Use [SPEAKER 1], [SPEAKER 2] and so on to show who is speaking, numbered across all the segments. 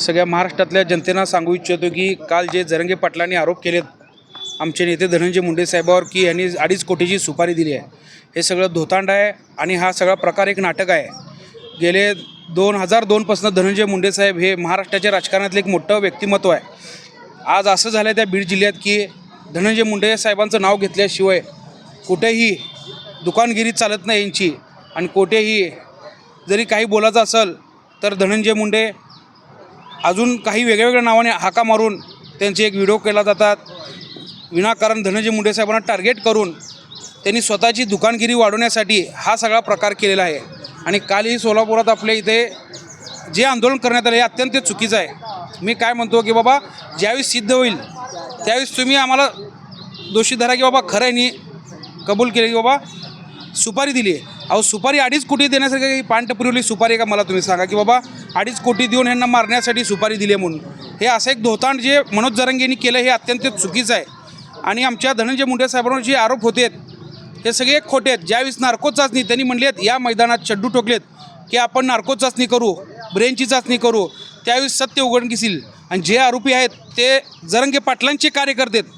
[SPEAKER 1] सगळ्या महाराष्ट्रातल्या जनतेना सांगू इच्छितो की काल जे जरंगे पाटलांनी आरोप केलेत आमचे नेते धनंजय मुंडे साहेबावर की यांनी अडीच कोटीची सुपारी दिली आहे. हे सगळं धोतांड आहे आणि हा सगळा प्रकार एक नाटक आहे. गेले दोन हजार दोनपासून धनंजय मुंडे साहेब हे महाराष्ट्राच्या राजकारणातलं एक मोठं व्यक्तिमत्व आहे. आज असं झालं आहे त्या बीड जिल्ह्यात की धनंजय मुंडे साहेबांचं नाव घेतल्याशिवाय कुठेही दुकानगिरी चालत नाही यांची. आणि कुठेही जरी काही बोलायचं असेल तर धनंजय मुंडे अजून काही वेगळ्या वेगळ्या नावाने हाका मारून त्यांचे एक व्हिडिओ केला जातात. विनाकारण धनंजय मुंडे साहेबांना टार्गेट करून त्यांनी स्वतःची दुकानगिरी वाढवण्यासाठी हा सगळा प्रकार केलेला आहे. आणि कालही सोलापुरात आपल्या इथे जे आंदोलन करण्यात आलं हे अत्यंत चुकीचं आहे. मी काय म्हणतो की बाबा ज्यावेळेस सिद्ध होईल त्यावेळेस तुम्ही आम्हाला दोषी धरा की बाबा खरं आहे नी कबूल केले की बाबा सुपारी दिली आहे. अहो सुपारी अडीच कोटी देण्यासारखी काही पान पुरवली सुपारी आहे का? मला तुम्ही सांगा की बाबा अडीच कोटी देऊन यांना मारण्यासाठी सुपारी दिली म्हणून. हे असं एक धोतांड जे मनोज जरंगेंनी केलं हे अत्यंत चुकीचं आहे. आणि आमच्या धनंजय मुंडे साहेबांवर जे आरोप होते हे सगळे खोटे आहेत. ज्यावेळेस नार्को चाचणी त्यांनी म्हणले आहेत या मैदानात चड्डू ठोकलेत की आपण नार्को चाचणी करू ब्रेनची चाचणी करू त्यावेळेस सत्य उघडकीस येईल आणि जे आरोपी आहेत ते जरंगे पाटलांचे कार्यकर्ते आहेत.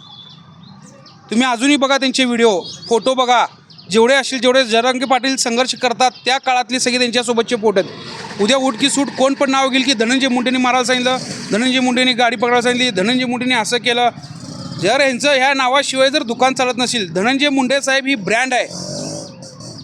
[SPEAKER 1] तुम्ही अजूनही बघा त्यांचे व्हिडिओ फोटो बघा. जेवढे असतील जेवढे जरंगे पाटील संघर्ष करतात त्या काळातले सगळे त्यांच्यासोबतचे फोटो आहेत. उद्या उठ की सूट कोण पण नाव घेईल की धनंजय मुंडेंनी मारायला सांगितलं धनंजय मुंडेंनी गाडी पकडायला सांगितली धनंजय मुंडेंनी असं केलं. जर यांचं ह्या नावाशिवाय जर दुकान चालत नसेल धनंजय मुंडे साहेब ही ब्रँड आहे.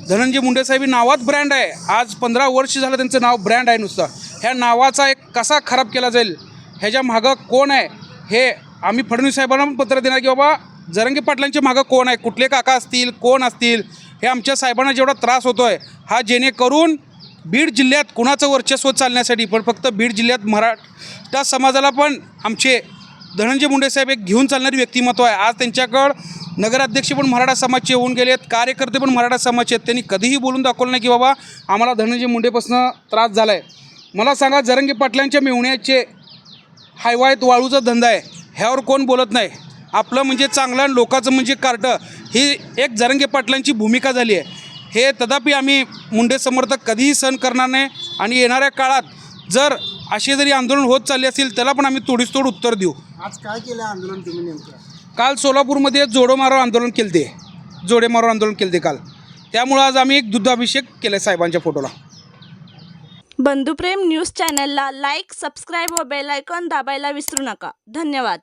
[SPEAKER 1] धनंजय मुंडे साहेब ही नावात ब्रँड आहे. आज पंधरा वर्ष झालं त्यांचं नाव ब्रँड आहे नुसतं. ह्या नावाचा एक कसा खराब केला जाईल ह्याच्या मागं कोण आहे हे आम्ही फडणवीस साहेबांना पण पत्र देणार की बाबा जरंगे पाटलांच्या मागं कोण आहे कुठले काका असतील कोण असतील हे आमच्या साहेबांना जेवढा त्रास होतो आहे हा जेणेकरून बीड जिल्ह्यात कुणाचं वर्चस्व चालण्यासाठी? पण फक्त बीड जिल्ह्यात मराठा समाजाला पण आमचे धनंजय मुंडे साहेब एक घेऊन चालणारी व्यक्तिमत्व आहे. आज त्यांच्याकडं नगराध्यक्ष पण मराठा समाजचे होऊन गेले आहेत. कार्यकर्ते पण मराठा समाजचे आहेत. त्यांनी कधीही बोलून दाखवलं नाही की बाबा आम्हाला धनंजय मुंडेपासून त्रास झाला आहे मला सांगा जरंगे पाटलांच्या मेवण्याचे हायवायत वाळूचा धंदा आहे. ह्यावर कोण बोलत नाही? आपलं म्हणजे चांगलं आणि लोकांचं म्हणजे कार्ट ही एक जरंगे पाटलांची भूमिका झाली आहे. हे तथापि आम्ही मुंडे समर्थक कधीही सहन करणार नाही. आणि येणाऱ्या काळात जर असे जरी आंदोलन होत चालले असतील त्याला पण आम्ही तोडीस तोड उत्तर देऊ.
[SPEAKER 2] आज काय केलं आंदोलन तुम्ही नेमकं?
[SPEAKER 1] काल सोलापूरमध्ये जोडो मारो आंदोलन केलं ते जोडे मारो आंदोलन केलं ते काल. त्यामुळं आज आम्ही एक दुग्धाभिषेक केला साहेबांच्या फोटोला.
[SPEAKER 3] बंधुप्रेम न्यूज चॅनलला लाईक सबस्क्राईब व बेल आयकॉन दाबायला विसरू नका. धन्यवाद.